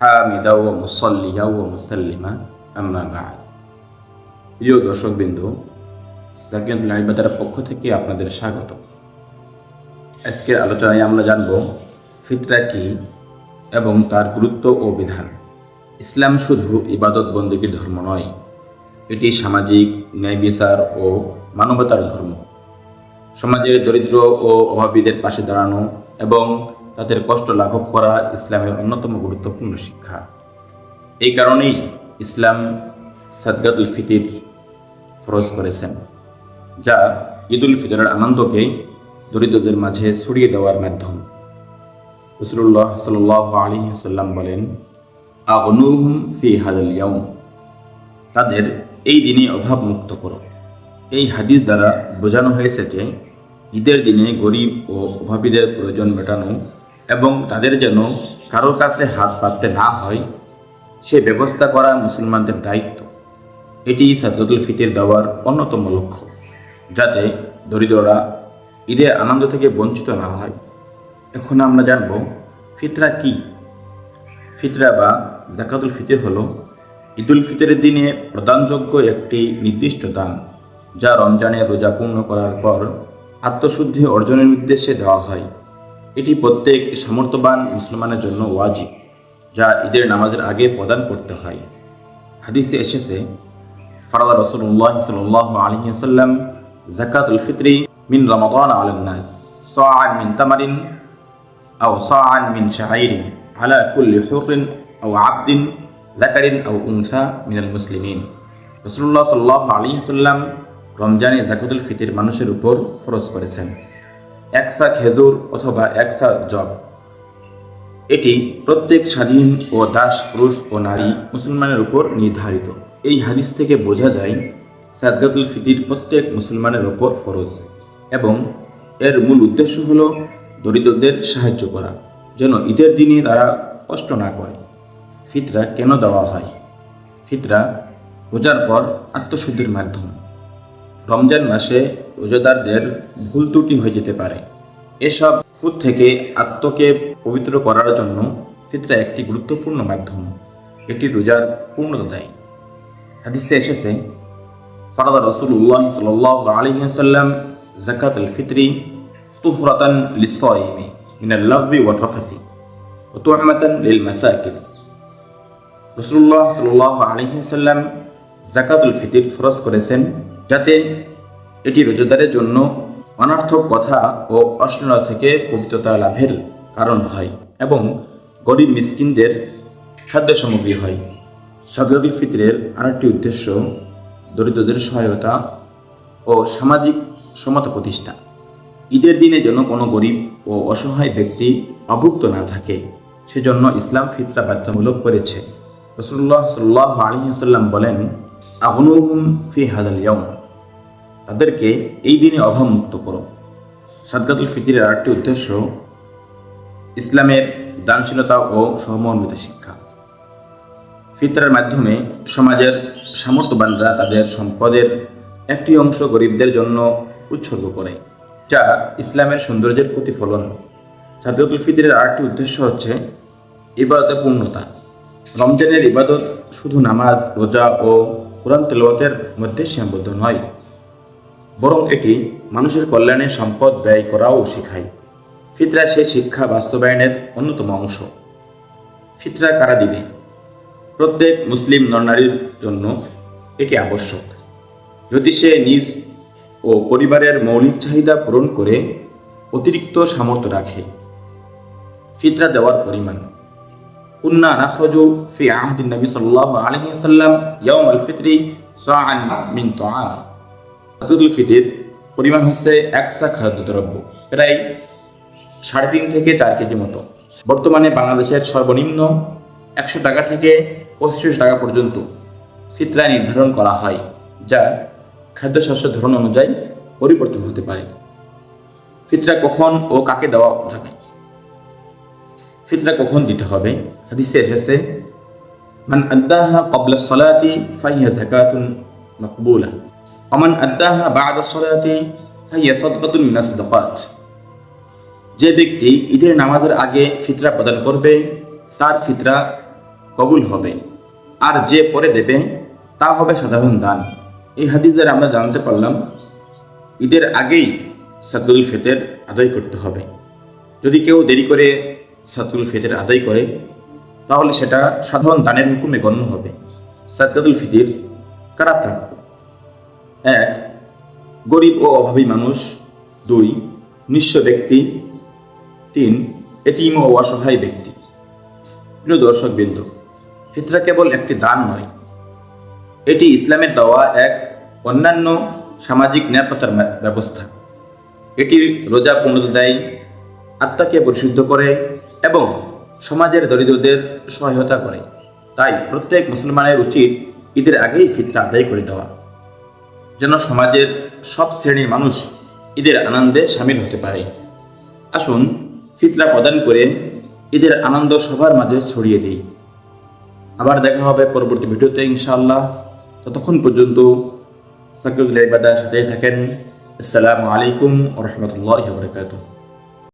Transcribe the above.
হামিদা ও মুসল্লিয়া ও মুসল্লিমা, আম্মা বাদ। প্রিয় দর্শকবৃন্দ সেকেন্ড লাইবাদার পক্ষ থেকে আপনাদের স্বাগত আজকের আলোচনায় আমরা জানব ফিতরা কি এবং তার গুরুত্ব ও বিধান। ইসলাম শুধু ইবাদত বন্দীগীর ধর্ম নয়, এটি সামাজিক, ন্যায় বিচার ও মানবতার ধর্ম। সমাজের দরিদ্র ও অভাবীদের পাশে দাঁড়ানো এবং তাদের কষ্ট লাঘব করা ইসলামের অন্যতম গুরুত্বপূর্ণ শিক্ষা। এই কারণেই ইসলাম সাদগাতুল ফিতির ফরজ করেছেন, যা ঈদুল ফিতরের আনন্দকে দরিদ্রদের মাঝে ছড়িয়ে দেওয়ার মাধ্যম। রসুল্লাহ সাল আলী সাল্লাম বলেন, আগনুহুম ফি হাদাল ইয়াউম তাদের এই দিনে অভাব মুক্ত করো। এই হাদিস দ্বারা বোঝানো হয়েছে যে, ঈদের দিনে গরিব ও অভাবীদের প্রয়োজন মেটানো এবং তাদের যেন কারোর কাছে হাত পাততে না হয়, সে ব্যবস্থা করা মুসলমানদের দায়িত্ব। এটি সাদগাতুল ফিতির দেওয়ার অন্যতম লক্ষ্য, যাতে দরিদ্ররা ঈদের আনন্দ থেকে বঞ্চিত না হয়। এখন আমরা জানব, ফিতরা কি? ফিতরা বা জাকাতুল ফিতর হলো ঈদুল ফিতরের দিনে প্রদানযোগ্য একটি নির্দিষ্ট দান, যা রমজানে রোজা পূর্ণ করার পর আত্মশুদ্ধি অর্জনের উদ্দেশ্যে দেওয়া হয়। এটি প্রত্যেক সামর্থ্যবান মুসলমানের জন্য ওয়াজি যা ঈদের নামাজের আগে প্রদান করতে হয়। হাদিসে এসেছে, ফারাদা রসুল্লাহ সাল্লাহ আলহিহাসাল্লাম জাকাত উল ফিত্রি মিন রমাদান আলন্নাস সাআন মিন তামারিন আও সাআন মিন শাআইরিন আলা কুল্লি হুররিন আও আবদিন জাকারিন আও উনসা মিনাল মুসলিমিন। রসুল্লাহ সাল্লাহ আলহিহাসাল্লাম রমজানে জাকাতুল ফিতির মানুষের উপর ফরজ করেছেন। একসা খেজুর অথবা একসা জব এটি প্রত্যেক স্বাধীন ও দাস পুরুষ ও নারী মুসলমানের উপর নির্ধারিত। এই হাদিস থেকে বোঝা যায়, সাদগাতুল ফিতির প্রত্যেক মুসলমানের উপর ফরজ এবং এর মূল উদ্দেশ্য হল দরিদ্রদের সাহায্য করা, যেন ঈদের দিনে তারা কষ্ট না করে। ফিতরা কেন দেওয়া হয়? ফিতরা রোজার পর আত্মশুদ্ধির মাধ্যম। রমজান মাসে রোজাদারদের ভুল ত্রুটি হয়ে যেতে পারে। এসব খুদ থেকে আত্মকে পবিত্র করার জন্য ফিতরা একটি গুরুত্বপূর্ণ মাধ্যম। এটি রোজার পূর্ণতা দেয়। হাদিসে এসেছে, ফরাদা রসুল্লাহ সাল আলহিহাসাল্লাম জাকাত আল ফিতরি তুহরাতান লিসাইমি মিনাল লাভবি ওয়া রাফাসি ও তুহমাতান লিল মাসাকিন। রসুল্লাহ সাল আলহিহাসাল্লাম জাকাতুল ফিতির ফরজ করেছেন যাতে এটি রোজাদারের জন্য অনার্থক কথা ও অশ্লীলতা থেকে পবিত্রতা লাভের কারণ হয় এবং গরিব মিসকিনদের খাদ্য সামগ্রী হয়। সদরুল ফিতরের আরেকটি উদ্দেশ্য দরিদ্রদের সহায়তা ও সামাজিক সমতা প্রতিষ্ঠা। ঈদের দিনে যেন কোনো গরিব ও অসহায় ব্যক্তি অভুক্ত না থাকে, সেজন্য ইসলাম ফিতরা বাধ্যমূলক করেছে। রসুল্লাহ সাল্লাহ আলহিহাল্লাম বলেন, আগুনুহুম ফি হাদাল ইয়াউম। তাদেরকে এই দিনে অভাব মুক্ত করো। সাদগাতুল ফিতিরের আরেকটি উদ্দেশ্য, ইসলামের দানশীলতা ও সহমর্মিত শিক্ষা। ফিতরার মাধ্যমে সমাজের সামর্থ্যবানরা তাদের সম্পদের একটি অংশ গরিবদের জন্য উৎসর্গ করে, যা ইসলামের সৌন্দর্যের প্রতিফলন। সাদগাতুল ফিতরের আরেকটি উদ্দেশ্য হচ্ছে ইবাদতের পূর্ণতা রমজানের ইবাদত শুধু নামাজ, রোজা ও কোরআন তেলাওয়াতের মধ্যে সীমাবদ্ধ নয়। বরং এটি মানুষের কল্যাণে সম্পদ ব্যয় করাও শেখায়। ফিতরা সেই শিক্ষা বাস্তবায়নের অন্যতম অংশ। ফিতরা কারা দিবে? প্রত্যেক মুসলিম নরনারীর জন্য এটি আবশ্যক। যদি সে নিজ ও পরিবারের মৌলিক চাহিদা পূরণ করে, অতিরিক্ত সামর্থ্য রাখে। ফিতরা দেওয়ার পরিমাণ। কুন্না নাখরজু ফি আহদিন নবী সাল্লাল্লাহু আলাইহি ওয়াসাল্লাম ইয়াউম আল ফিতরি সাআন মিন তুআম। আতুল ফিতির পরিমাণ হচ্ছে একশা খাদ্যদ্রব্য প্রায় সাড়ে তিন থেকে চার কেজি মতো। বর্তমানে বাংলাদেশের সর্বনিম্ন একশো টাকা থেকে পঁচিশ টাকা পর্যন্ত ফিতরা নির্ধারণ করা হয়, যা খাদ্যশস্যের ধরন অনুযায়ী পরিবর্তন হতে পারে। ফিতরা কখন ও কাকে দেওয়া যাবে ফিতরা কখন দিতে হবে? হাদিসে এসেছে, মান আদাহা কবলা সলাতি ফাহিয়া জাকাতুন মকবুলা। অমান আদাহা সলাতি ফাহিয়া সদকাতুন মিনাস দকাত যে ব্যক্তি ঈদের নামাজের আগে ফিতরা প্রদান করবে, তার ফিতরা কবুল হবে। আর যে পরে দেবে, তা হবে সাধারণ দান। এই হাদিসের আমরা জানতে পারলাম, ঈদের আগেই সাদুল ফিতর আদায় করতে হবে। যদি কেউ দেরি করে সাদুল ফিতর আদায় করে, তাহলে সেটা সাধারণ দানের হুকুমে গণ্য হবে। সাদুল ফিতির কারা প্রাপ্য? এক, গরিব ও অভাবী মানুষ। দুই, নিঃস্ব ব্যক্তি। তিন, এতিম ও অসহায় ব্যক্তি। প্রিয় দর্শক বিন্দু ফিতরা কেবল একটি দান নয়। এটি ইসলামের দেওয়া এক অন্যান্য সামাজিক নিরাপত্তার ব্যবস্থা। এটি রোজা পূর্ণতা দেয় আত্মাকে পরিশুদ্ধ করে এবং সমাজের দরিদ্রদের সহায়তা করে। তাই প্রত্যেক মুসলমানের উচিত ঈদের আগেই ফিতরা আদায় করে দেওয়া। যেন সমাজের সব শ্রেণির মানুষ ঈদের আনন্দে সামিল হতে পারে। আসুন ফিতরা প্রদান করে ঈদের আনন্দ সবার মাঝে ছড়িয়ে দিই। আবার দেখা হবে পরবর্তী ভিডিওতে ইনশাআল্লাহ। ততক্ষণ পর্যন্ত সাকিউল ইবাদার সাথেই থাকেন। আসসালামু আলাইকুম ওরহমতুল্লাহ বরকাতুহ।